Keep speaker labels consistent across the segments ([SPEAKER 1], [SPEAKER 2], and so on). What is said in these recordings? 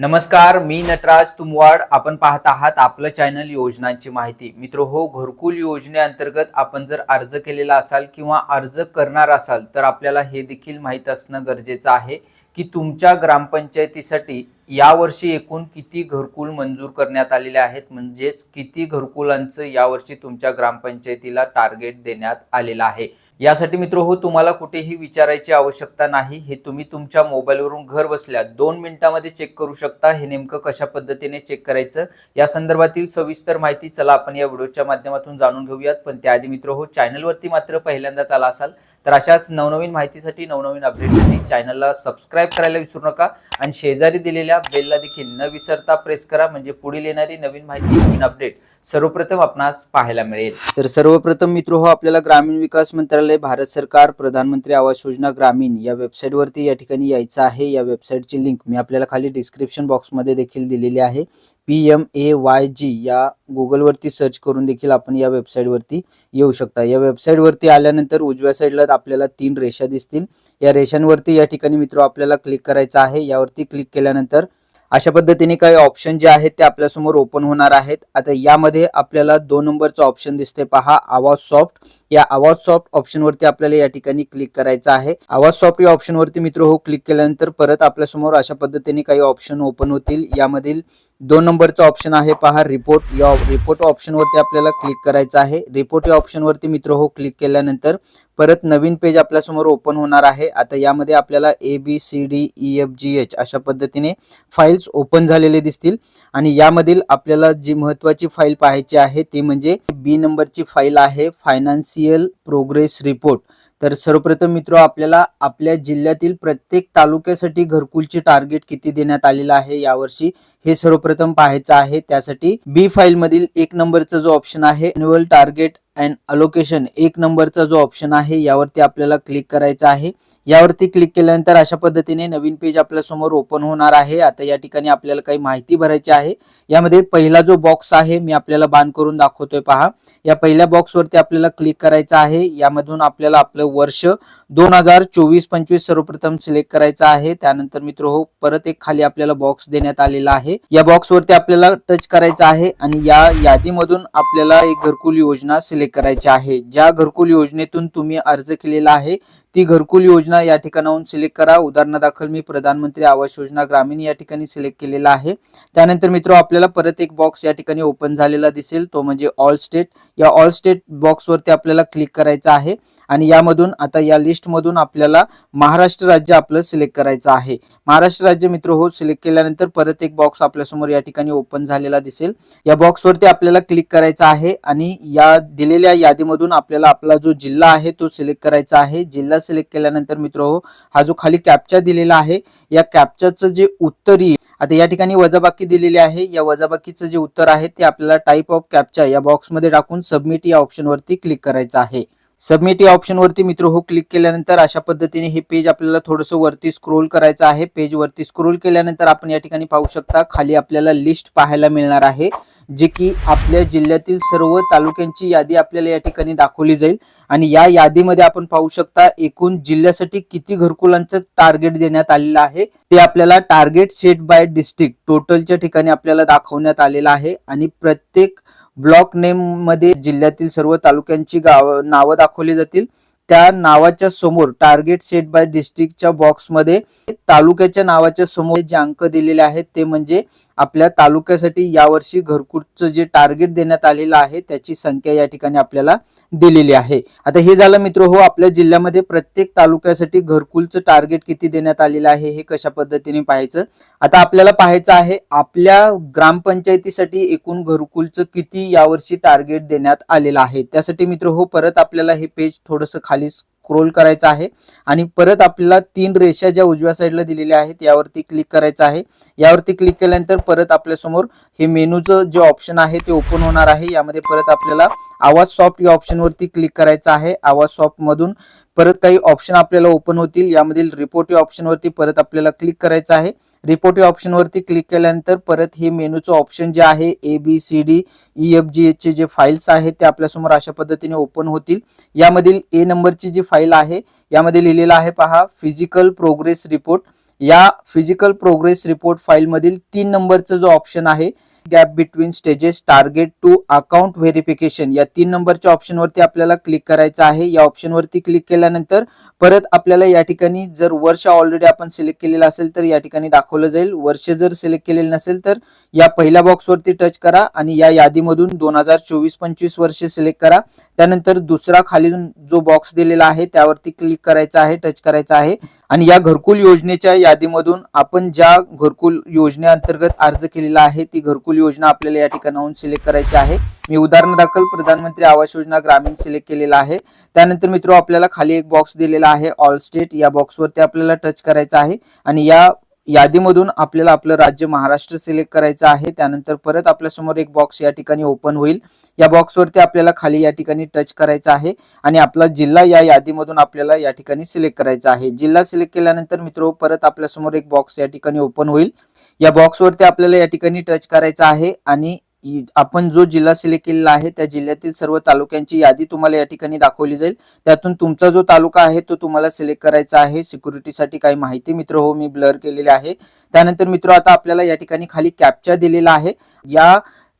[SPEAKER 1] नमस्कार मी नटराज तुमवाड. आपण पाहत आहात आपलं चॅनल योजनांची माहिती. मित्र हो घरकुल योजनेअंतर्गत आपण जर अर्ज केलेला असाल किंवा अर्ज करणार असाल तर आपल्याला हे देखील माहीत असणं गरजेचं आहे की तुमच्या ग्रामपंचायतीसाठी यावर्षी एकूण किती घरकुल मंजूर करण्यात आलेले आहेत? म्हणजेच किती घरकुलांचं यावर्षी तुमच्या ग्रामपंचायतीला टार्गेट देण्यात आलेलं आहे? यासाठी मित्र हो तुम्हाला कुठेही विचारायची आवश्यकता नाही. हे तुम्ही तुमच्या मोबाईलवरून घर बसल्या दोन मिनिटांमध्ये चेक करू शकता. हे नेमकं कशा पद्धतीने चेक करायचं? या संदर्भातील सविस्तर माहिती चला आपण या व्हिडिओच्या माध्यमातून जाणून घेऊयात. पण त्याआधी मित्र हो चॅनलवरती मात्र पहिल्यांदाच आला असाल तर अशाच नवनवीन माहितीसाठी नवनवीन अपडेटसाठी चॅनलला सबस्क्राईब करायला विसरू नका आणि शेजारी दिलेल्या बेलला देखील न विसरता प्रेस करा म्हणजे पुढील येणारी नवीन माहिती नवीन अपडेट सर्वप्रथम आपणास पाहायला मिळेल. तर सर्वप्रथम मित्र हो आपल्याला ग्रामीण विकास मंत्रालय भारत सरकार प्रधानमंत्री आवास योजना ग्रामीण या वेबसाईटवरती या ठिकाणी यायचं आहे. या वेबसाईटची लिंक मी आपल्याला खाली डिस्क्रिप्शन बॉक्समध्ये देखील दिलेली आहे. P M A Y G या गुगलवरती सर्च करून देखील आपण या वेबसाईटवरती येऊ शकता. या वेबसाईटवरती आल्यानंतर उजव्या साईडला आपल्याला तीन रेषा दिसतील. या रेषांवरती या ठिकाणी मित्र आपल्याला क्लिक करायचं आहे. यावरती क्लिक केल्यानंतर अशा पद्धतीने काही ऑप्शन जे आहेत ते आपल्यासमोर ओपन होणार आहेत. आता यामध्ये आपल्याला दोन नंबरचं ऑप्शन दिसते पहा आवाज सॉफ्ट या आवाज सॉफ्ट ऑप्शनवरती आपल्याला या ठिकाणी क्लिक करायचं आहे. आवाज सॉफ्ट या ऑप्शनवरती मित्र हो क्लिक केल्यानंतर परत आपल्यासमोर अशा पद्धतीने काही ऑप्शन ओपन होतील. यामधील दोन नंबरचं ऑप्शन आहे पहा रिपोर्ट या रिपोर्ट ऑप्शनवरती आपल्याला क्लिक करायचं आहे. रिपोर्ट या ऑप्शनवरती मित्र हो क्लिक केल्यानंतर परत नवीन पेज आपल्यासमोर ओपन होणार आहे. आता यामध्ये आपल्याला A B C D E F G H अशा पद्धतीने फाईल्स ओपन झालेले दिसतील. आणि यामधील आपल्याला जी महत्वाची फाईल पाहायची आहे ती म्हणजे बी नंबरची फाईल आहे फायनान्शियल प्रोग्रेस रिपोर्ट तर सर्वप्रथम मित्र आपल्याला आपल्या जिल्ह्यातील प्रत्येक तालुक्यासाठी घरकुलचे टार्गेट किती देण्यात आलेलं आहे यावर्षी हे सर्वप्रथम पाहायचं आहे. त्यासाठी बी फाईल मधील एक नंबरचा जो ऑप्शन आहे अॅन्युअल टार्गेट अँड अलोकेशन एक नंबरचा जो ऑप्शन आहे यावरती आपल्याला क्लिक करायचा आहे. यावरती क्लिक केल्यानंतर अशा पद्धतीने नवीन पेज आपल्यासमोर ओपन होणार आहे. आता या ठिकाणी आपल्याला काही माहिती भरायची आहे. यामध्ये पहिला जो बॉक्स आहे मी आपल्याला बांध करून दाखवतोय पहा. या पहिल्या बॉक्सवरती आपल्याला क्लिक करायचं आहे. यामधून आपल्याला आपलं वर्ष दोन हजार चोवीस पंचवीस सर्वप्रथम सिलेक्ट करायचं आहे. त्यानंतर मित्र हो परत एक खाली आपल्याला बॉक्स देण्यात आलेला आहे. या बॉक्सवरती आपल्याला टच करायचं आहे आणि या यादीमधून आपल्याला एक घरकुल योजना सिलेक्ट करायचे आहे. ज्या घरकुल योजनेतून तुम्ही अर्ज केलेला आहे ती घरकुल योजना या ठिकाणाहून सिलेक्ट करा. उदाहरणादाखल मी प्रधानमंत्री आवास योजना ग्रामीण या ठिकाणी सिलेक्ट केलेला आहे. त्यानंतर मित्र आपल्याला परत एक बॉक्स या ठिकाणी ओपन झालेला दिसेल. तो म्हणजे ऑल स्टेट या ऑल स्टेट बॉक्सवरती आपल्याला क्लिक करायचं आहे. आणि यामधून आता या लिस्टमधून आपल्याला महाराष्ट्र राज्य आपलं सिलेक्ट करायचं आहे. महाराष्ट्र राज्य मित्र हो सिलेक्ट केल्यानंतर परत एक बॉक्स आपल्यासमोर या ठिकाणी ओपन झालेला दिसेल. या बॉक्सवरती आपल्याला क्लिक करायचं आहे. आणि या दिलेल्या यादीमधून आपल्याला आपला जो जिल्हा आहे तो सिलेक्ट करायचा आहे. जिल्हा सिलेक्ट केल्यानंतर मित्र हो हा जो खाली कॅप्चा दिलेला आहे या कॅप्चाचं जे उत्तर येईल आता या ठिकाणी वजाबाकी दिलेली आहे या वजाबाकीचं जे उत्तर आहे ते आपल्याला टाईप ऑफ कॅप्चा या बॉक्समध्ये टाकून सबमिट या ऑप्शनवरती क्लिक करायचं आहे. सबमिट या ऑप्शनवरती मित्र हो क्लिक केल्यानंतर अशा पद्धतीने हे पेज आपल्याला थोडंसं वरती स्क्रोल करायचं आहे. पेज वरती स्क्रोल केल्यानंतर आपण या ठिकाणी पाहू शकता खाली आपल्याला लिस्ट पाहायला मिळणार आहे. जे की आपल्या जिल्ह्यातील सर्व तालुक्यांची यादी आपल्याला या ठिकाणी दाखवली जाईल. आणि या यादीमध्ये आपण पाहू शकता एकूण जिल्ह्यासाठी किती घरकुलांचं टार्गेट देण्यात आलेलं आहे ते आपल्याला टार्गेट सेट बाय डिस्ट्रिक्ट टोटलच्या ठिकाणी आपल्याला दाखवण्यात आलेलं आहे. आणि प्रत्येक ब्लॉक नेममध्ये जिल्ह्यातील सर्व तालुक्यांची गाव नावं दाखवली जातील. त्या नावाच्या समोर टार्गेट सेट बाय डिस्ट्रिक्टच्या बॉक्समध्ये तालुक्याच्या नावाच्या समोर जे अंक दिलेले आहेत ते म्हणजे आपल्या तालुक्यासाठी यावर्षी घरकुलचं जे टार्गेट देण्यात आलेलं आहे त्याची संख्या या ठिकाणी आपल्याला दिलेली आहे. आता हे झालं मित्र हो आपल्या जिल्ह्यामध्ये प्रत्येक तालुक्यासाठी घरकुलचं टार्गेट किती देण्यात आलेलं आहे हे कशा पद्धतीने पाहायचं? आता आपल्याला पाहायचं आहे आपल्या ग्रामपंचायतीसाठी एकूण घरकुलचं किती यावर्षी टार्गेट देण्यात आलेलं आहे? त्यासाठी मित्र हो परत आपल्याला हे पेज थोडंसं खाली स्क्रोल करायचं आहे. आणि परत आपल्याला तीन रेषा ज्या उजव्या साईडला दिलेल्या आहेत यावरती क्लिक करायचं आहे. यावरती क्लिक केल्यानंतर परत आपल्यासमोर हे मेनूचं जे ऑप्शन आहे ते ओपन होणार आहे. यामध्ये परत आपल्याला आवाज सॉफ्ट या ऑप्शनवरती क्लिक करायचं आहे. आवाज सॉफ्ट मधून परत काही ऑप्शन आपल्याला ओपन होतील. यामधील रिपोर्ट या ऑप्शनवरती परत आपल्याला क्लिक करायचं आहे. रिपोर्ट या ऑप्शनवरती क्लिक केल्यानंतर परत हे मेनूचं ऑप्शन जे आहे A B C D E F G एचचे जे फाईल्स आहेत ते आपल्यासमोर अशा पद्धतीने ओपन होतील. यामधील ए नंबरची जी फाईल आहे यामध्ये लिहिलेलं आहे पहा फिजिकल प्रोग्रेस रिपोर्ट या फिजिकल प्रोग्रेस रिपोर्ट फाईलमधील तीन नंबरचा जो ऑप्शन आहे gap between stages target to account verification या तीन नंबरच्या ऑप्शनवरती आपल्याला क्लिक करायचं आहे. या ऑप्शनवरती क्लिक केल्यानंतर परत आपल्याला या ठिकाणी जर वर्ष ऑलरेडी आपण सिलेक्ट केलेलं असेल तर या ठिकाणी दाखवलं जाईल. वर्ष जर सिलेक्ट केलेलं नसेल तर या पहिल्या बॉक्सवरती टच करा आणि या यादीमधून दोन हजार चोवीस पंचवीस वर्ष सिलेक्ट करा. त्यानंतर दुसरा खाली जो बॉक्स दिलेला आहे त्यावरती क्लिक करायचा आहे टच करायचा आहे. आणि या घरकुल योजनेच्या यादीमधून आपण ज्या घरकुल योजनेअंतर्गत अर्ज केलेला आहे ती घरकुल योजना आपल्याला या ठिकाणाहून सिलेक्ट करायची आहे. मी उदाहरण दाखल प्रधानमंत्री आवास योजना ग्रामीण सिलेक्ट केलेला आहे. त्यानंतर मित्र आपल्याला खाली एक बॉक्स दिलेला आहे ऑल स्टेट या बॉक्सवरती आपल्याला टच करायचा आहे. आणि या यादीमधून आपल्याला आपलं राज्य महाराष्ट्र सिलेक्ट करायचं आहे. त्यानंतर परत आपल्यासमोर एक बॉक्स या ठिकाणी ओपन होईल. या बॉक्सवरती आपल्याला खाली या ठिकाणी टच करायचं आहे आणि आपला जिल्हा या यादीमधून आपल्याला या ठिकाणी सिलेक्ट करायचा आहे. जिल्हा सिलेक्ट केल्यानंतर मित्र परत आपल्यासमोर एक बॉक्स या ठिकाणी ओपन होईल. या बॉक्सवरती आपल्याला या ठिकाणी टच करायचं आहे आणि आपण जो जिल्हा सिलेक्ट केलेला आहे त्या जिल्ह्यातील सर्व तालुक्यांची यादी तुम्हाला या ठिकाणी दाखवली जाईल. त्यातून तुमचा जो तालुका आहे तो तुम्हाला सिलेक्ट करायचा आहे. सिक्युरिटीसाठी काही माहिती मित्र हो मी ब्लर केलेली आहे. त्यानंतर मित्र आता आपल्याला या ठिकाणी खाली कॅप्चा दिलेला आहे. या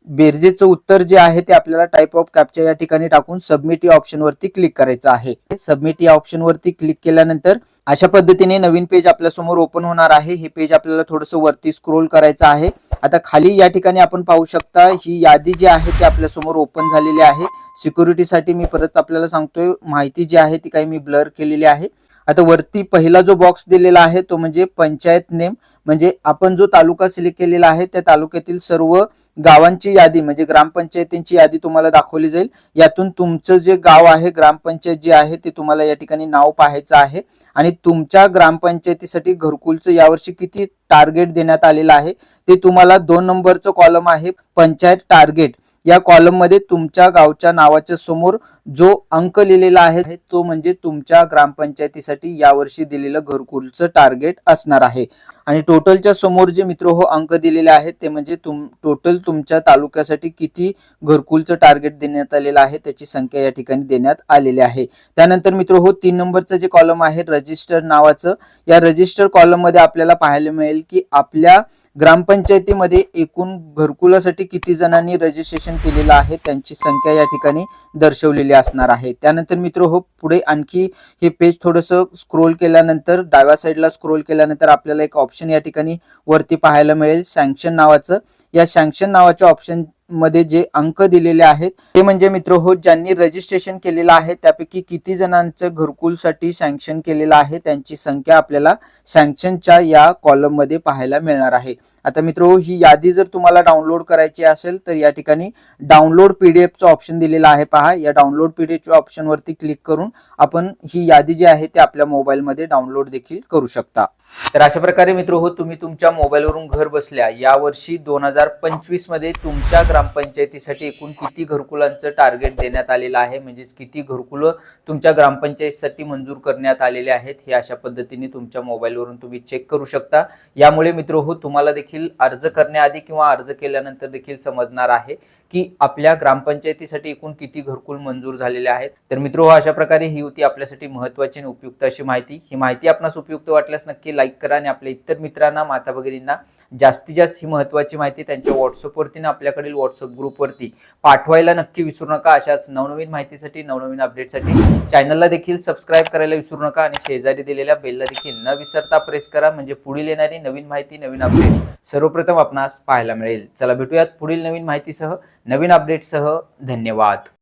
[SPEAKER 1] बेरजेचं उत्तर जे आहे ते आपल्याला टाईप ऑफ कॅप्चर या ठिकाणी टाकून सबमिट या ऑप्शनवरती क्लिक करायचं आहे. सबमिट या ऑप्शनवरती क्लिक केल्यानंतर अशा पद्धतीने नवीन पेज आपल्यासमोर ओपन होणार आहे. हे पेज आपल्याला थोडंसं वरती स्क्रोल करायचं आहे. आता खाली या ठिकाणी आपण पाहू शकता ही यादी जी आहे ती आपल्यासमोर ओपन झालेली आहे. सिक्युरिटीसाठी मी परत आपल्याला सांगतोय माहिती जी आहे ती काही मी ब्लर केलेली आहे. आता वरती पहिला जो बॉक्स दिलेला आहे तो म्हणजे पंचायत नेम. म्हणजे आपण जो तालुका सिलेक्ट केलेला आहे त्या तालुक्यातील सर्व गावांची यादी म्हणजे ग्रामपंचायतींची यादी तुम्हाला दाखवली जाईल. यातून तुमचं जे गाव आहे ग्रामपंचायत जे आहे ते तुम्हाला या ठिकाणी नाव पाहायचं आहे. आणि तुमच्या ग्रामपंचायतीसाठी घरकुलचं यावर्षी किती टार्गेट देण्यात आलेलं आहे ते तुम्हाला दोन नंबरचं कॉलम आहे पंचायत टार्गेट या कॉलममध्ये तुमच्या गावच्या नावाच्या समोर जो अंक लिहिलेला आहे तो म्हणजे तुमच्या ग्रामपंचायतीसाठी यावर्षी दिलेलं घरकुलचं टार्गेट असणार आहे. आणि टोटलच्या समोर जे मित्र हो अंक दिलेले आहेत ते म्हणजे तुम टोटल तुमच्या तालुक्यासाठी किती घरकुलचं टार्गेट देण्यात आलेलं आहे त्याची संख्या या ठिकाणी देण्यात आलेली आहे. त्यानंतर मित्र हो तीन नंबरचं जे कॉलम आहे रजिस्टर नावाचं या रजिस्टर कॉलममध्ये आपल्याला पाहायला मिळेल की आपल्या ग्रामपंचायतीमध्ये एकूण घरकुलासाठी किती जणांनी रजिस्ट्रेशन केलेलं आहे त्यांची संख्या या ठिकाणी दर्शवलेली असणार आहे. त्यानंतर मित्र हो पुढे आणखी हे पेज थोडंसं स्क्रोल केल्यानंतर डाव्या साईडला स्क्रोल केल्यानंतर आपल्याला एक ऑप्शन या ठिकाणी वरती पाहायला मिळेल. सँक्शन नावाचं. या सँक्शन नावाच्या ऑप्शनमध्ये जे अंक दिलेले आहेत ते म्हणजे मित्र हो ज्यांनी रजिस्ट्रेशन केलेलं आहे त्यापैकी किती जणांचं घरकुलसाठी सँक्शन केलेलं आहे त्यांची संख्या आपल्याला सँक्शनच्या या कॉलममध्ये पाहायला मिळणार आहे. आता मित्र हो, ही यादी जर तुम्हाला डाउनलोड करायची असेल तर या ठिकाणी डाउनलोड पीडीएफचं ऑप्शन दिलेलं आहे पहा. या डाउनलोड पीडीएफच्या ऑप्शन वरती क्लिक करून आपण ही यादी जी आहे ती आपल्या मोबाईलमध्ये डाउनलोड देखील करू शकता. तर अशा प्रकारे मित्र हो तुम्ही तुमच्या मोबाईलवरून घर बसल्या. यावर्षी दोन हजार पंचवीसमध्ये तुमच्या ग्रामपंचायतीसाठी एकूण किती घरकुलांचं टार्गेट देण्यात आलेलं आहे? म्हणजेच किती घरकुलं तुमच्या ग्रामपंचायतीसाठी मंजूर करण्यात आलेले आहेत? हे अशा पद्धतीने तुमच्या मोबाईलवरून तुम्ही चेक करू शकता. यामुळे मित्र हो तुम्हाला देखील अर्ज करण्याआधी किंवा अर्ज केल्यानंतर देखील समजणार आहे की आपल्या ग्रामपंचायतीसाठी एकूण किती घरकुल मंजूर झालेले आहेत. तर मित्र हो अशा प्रकारे ही होती आपल्यासाठी महत्वाची आणि उपयुक्त अशी माहिती. ही माहिती आपणास उपयुक्त वाटल्यास नक्की लाईक करा आणि आपल्या इतर मित्रांना माता भगिनींना जास्तीत जास्त ही महत्वाची माहिती त्यांच्या व्हॉट्सअपवरती आपल्याकडील व्हॉट्सअप ग्रुपवरती पाठवायला नक्की विसरू नका. अशाच नवनवीन माहितीसाठी नवनवीन अपडेटसाठी चॅनलला देखील सबस्क्राईब करायला विसरू नका आणि शेजारी दिलेल्या बेलला देखील न विसरता प्रेस करा. म्हणजे पुढील येणारी नवीन माहिती नवीन अपडेट सर्वप्रथम आपणास पाहायला मिळेल. चला भेटूयात पुढील नवीन माहितीसह नवीन अपडेटसह धन्यवाद.